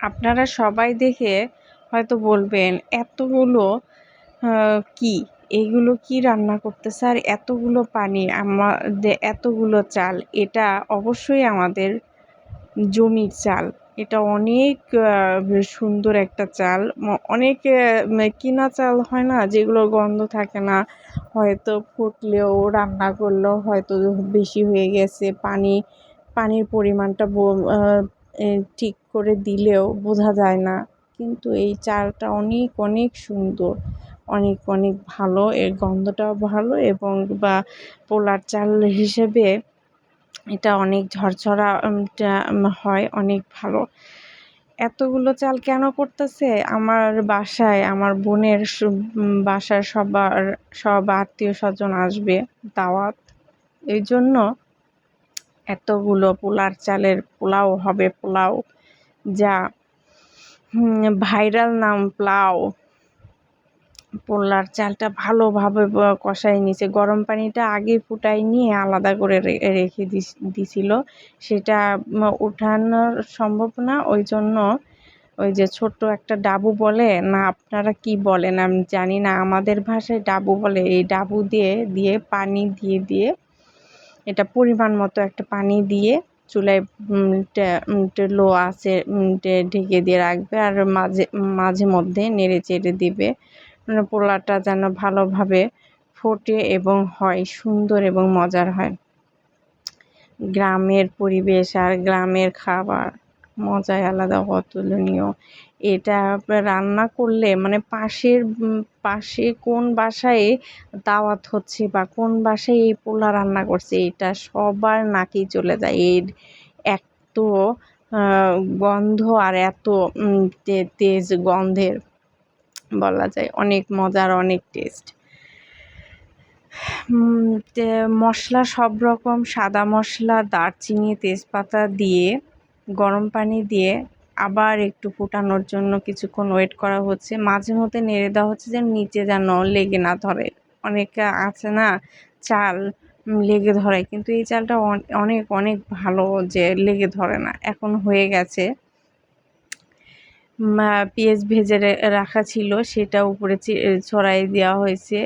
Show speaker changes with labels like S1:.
S1: আপনারা সবাই দেখে হয়তো বলবেন, এতগুলো কি? এগুলো কি রান্না করতেছে? আর এতগুলো পানি, আমাদের এতগুলো চাল, এটা অবশ্যই আমাদের জমির চাল। এটা অনেক সুন্দর একটা চাল। অনেক কিনা চাল হয় না যেগুলো গন্ধ থাকে না। হয়তো ফুটলেও রান্না করলেও হয়তো বেশি হয়ে গেছে। পানি, পানির পরিমাণটা ঠিক করে দিলেও বোঝা যায় না। কিন্তু এই চালটা অনেক অনেক সুন্দর। অনেক অনেক ভালো। এর গন্ধটাও ভালো এবং বা পোলার চাল হিসেবে এটা অনেক ঝরঝরা হয়, অনেক ভালো। এতগুলো চাল কেন করতেছে? আমার বাসায়, আমার বোনের বাসায় সবার, সব আত্মীয় স্বজন আসবে দাওয়াত। এই জন্য এতগুলো পোলার চালের পোলাও হবে, পোলাও যা ভাইরাল নাম পোলাও। পোলার চালটা ভালোভাবে কষাই নিয়েছে। গরম পানিটা আগে ফুটাই নিয়ে আলাদা করে রেখে দিছিল। সেটা উঠানোর সম্ভব না। ওই জন্য ওই যে ছোট্ট একটা ডাবু বলে, না আপনারা কি বলেন? আমি জানি না। আমাদের ভাষায় ডাবু বলে। এই ডাবু দিয়ে দিয়ে পানি দিয়ে দিয়ে এটা পরিমাণ মতো একটা পানি দিয়ে চুলায় লো আছে ঢেকে দিয়ে রাখবে আর মাঝে মাঝে মধ্যে নেড়ে চেড়ে দিবে। মানে পোলাটা যেন ভালোভাবে ফোটে এবং হয়, সুন্দর এবং মজার হয়। গ্রামের পরিবেশ আর গ্রামের খাবার। মজাই আলাদা, অতুলনীয়। এটা রান্না করলে মানে পাশের পাশে কোন বাসায় দাওয়াত হচ্ছে বা কোন বাসায় এই পোলা রান্না করছে, এটা সবার নাকেই চলে যায়। এর এত গন্ধ আর এত তেজ গন্ধের, বলা যায়। অনেক মজার, অনেক টেস্ট। মশলা সব রকম সাদা মশলা, দারচিনি, তেজপাতা দিয়ে গরম পানি দিয়ে আবার একটু ফোটানোর জন্য কিছুক্ষণ ওয়েট করা হচ্ছে। মাঝে মধ্যে নেড়ে দেওয়া হচ্ছে যেন নিচে যেন লেগে না ধরে। অনেকে আছে না, চাল লেগে ধরে, কিন্তু এই চালটা অনেক অনেক ভালো যে লেগে ধরে না। এখন হয়ে গেছে। পেঁয়াজ ভেজে রাখা ছিল, সেটা উপরে ছড়াই দেওয়া হয়েছে।